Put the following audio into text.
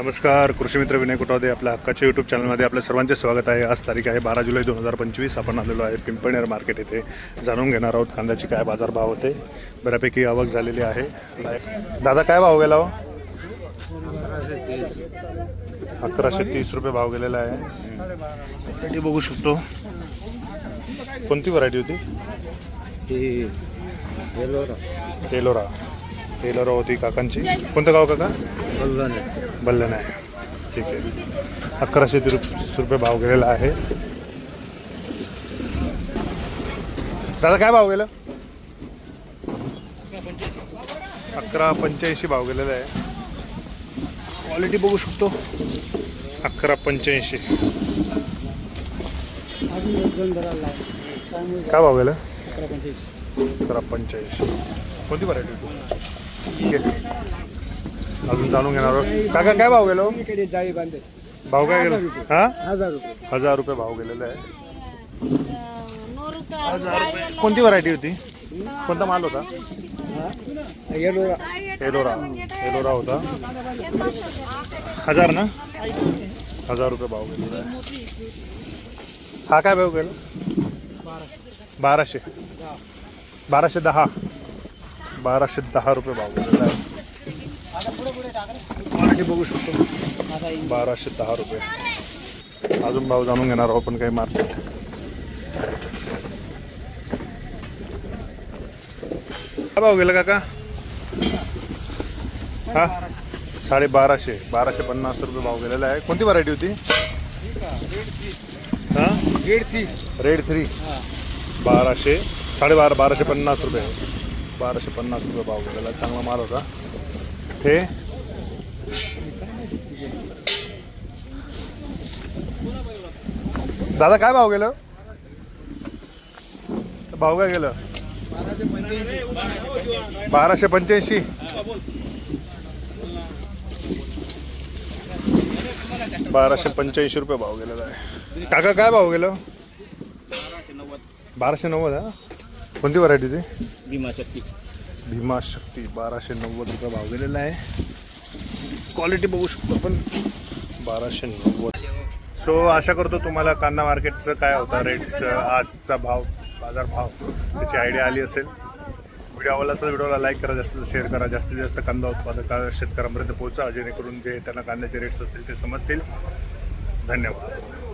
नमस्कार कृषी मित्र विनय कुटवदे आपल्या हक्काच्या यूट्यूब चॅनलमध्ये आपल्या सर्वांचे स्वागत आहे. आज तारीख आहे बारा जुलै दोन हजार पंचवीस. आपण आलेलो आहे पिंपळनेर मार्केट येथे जाणून घेणार आहोत कांद्याची काय बाजारभाव होते. बऱ्यापैकी आवक झालेली आहे. दादा काय भाव गेला हो? अकराशे तीस रुपये भाव गेलेला आहे. व्हरायटी बघू शकतो. कोणती व्हरायटी होती? टेलोरा टेलोरा होती काकांची. कोणतं गाव काका? बल्लन आहे. ठीक आहे. अकराशे तीस रुपये भाव गेलेला आहे. दादा काय भाव गेलं? अकरा पंच्याऐंशी भाव गेलेला आहे. क्वालिटी बघू शकतो. अकरा पंच्याऐंशी. काय भाव गेलं? अकरा पंच्याऐंशी. कोणती व्हरायटी ठीक आहे. अजून जाणून घेणार आहोत. काका काय भाव गेलो? जाळी बांधे भाव काय गेलो? हा? हजार रुपये हजार रुपये भाव गेलेला आहे. हजार रुपये कोणती व्हरायटी होती? कोणता माल होता? येलोरा एलोरा. एलोरा होता. हजार ना? हजार रुपये भाव गेलेला आहे. हा काय भाव गेला? बाराशे. बाराशे दहा. बाराशे दहा रुपये भाव गेलेला आहे क्वालिटी बघू शकतो. बाराशे दहा रुपये. अजून भाव जाणून घेणार आहोत आपण काही मार्केट काय भाव गेला काका? हा? साडे बाराशे बाराशे पन्नास रुपये भाव गेलेला आहे. कोणती व्हरायटी होती? हा? Gate three. Red three. बाराशे साडेबारा बाराशे पन्नास रुपये. बाराशे पन्नास रुपये भाव गेलेला चांगला माल होता. हे दादा काय भाव गेलं? भाव काय गेलं? बाराशे पंच्याऐंशी. बाराशे पंच्याऐंशी रुपये भाव गेलेला आहे. काका काय भाव गेलं? बाराशे नव्वद हा? कोणती व्हरायटी ती भीमा शक्ती भीमा शक्ती बाराशे नव्वद रुपये भाव गेलेला आहे. क्वालिटी बघू शकतो आपण. बाराशे नव्वद. सो आशा करतो तुम्हाला कांदा मार्केटचं काय होता रेट्स आजचा भाव बाजार भाव त्याची आयडिया आली असेल. व्हिडिओ आवडला तर व्हिडिओला लाईक करा जास्तीत जास्त शेअर करा जास्तीत जास्त कांदा उत्पादक शेतकऱ्यांपर्यंत पोहोचा जेणेकरून जे त्यांना कांद्याचे रेट्स असतील ते समजतील. धन्यवाद.